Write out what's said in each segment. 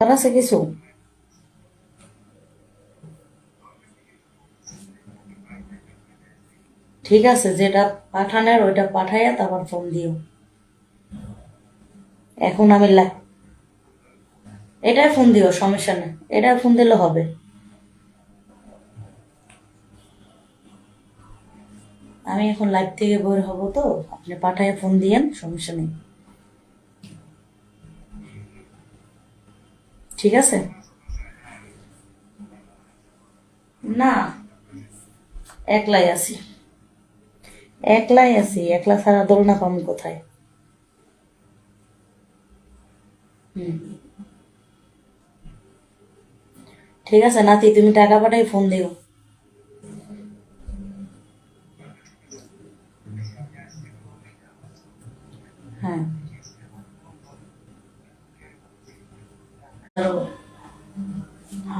আর আছে কিছু। ঠিক আছে, যেটা পাঠানোর ওইটা পাঠাইয়া তারপর ফোন দিও। এখন আমি এটাই ফোন দিও, সমস্যা নেই। এটাই ফোন দিলে হবে। আমি এখন লাইভ থেকে বের হব তো, আপনি পাঠায় ফোন দিয়েন, সমস্যা নেই। ঠিক আছে? না, একলাই আছি। একলাই আছি, একলা ছাড়া দোলনা পাম কোথায়? হুম। ঠিক আছে, নাতি, তুমি টাকা পাঠাই ফোন দিও।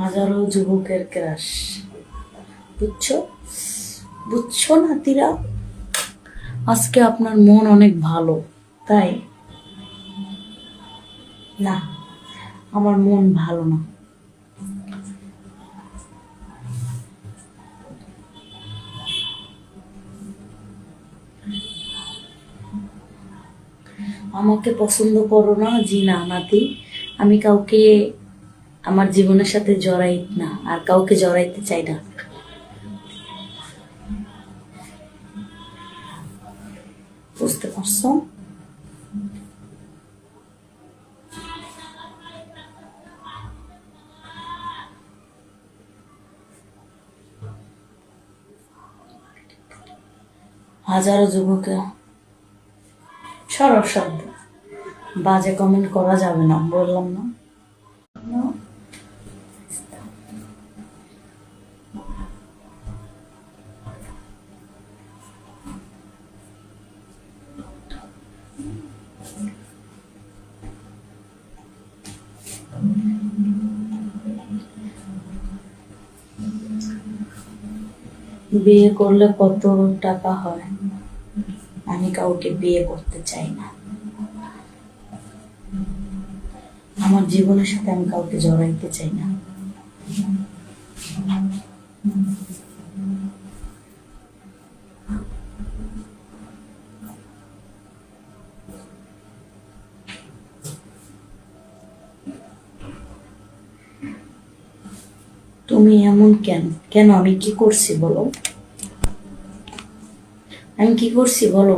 হাজারো যুবকের ক্রাশ। বুঝছ? বুঝছ নাতিরা? আজকে আপনার মন অনেক ভালো, তাই? না, আমার মন ভালো না। আমাকে পছন্দ করো না জি না নাতি। আমি কাউকে আমার জীবনের সাথে জড়াই না, আর কাউকে জড়াইতে চাই না। বুঝতে পারছ? হাজারো যুবকে সরব শব্দ। বাজে কমেন্ট করা যাবে না, বললাম না। বিয়ে করলে কত টাকা হয়? আমি কাউকে বিয়ে করতে চাই না। আমার জীবনের সাথে আমি কাউকে জড়াইতে চাই না। তুমি এমন কেন? কেন আমি কি করছি বলো? আমি কি করছি বলো?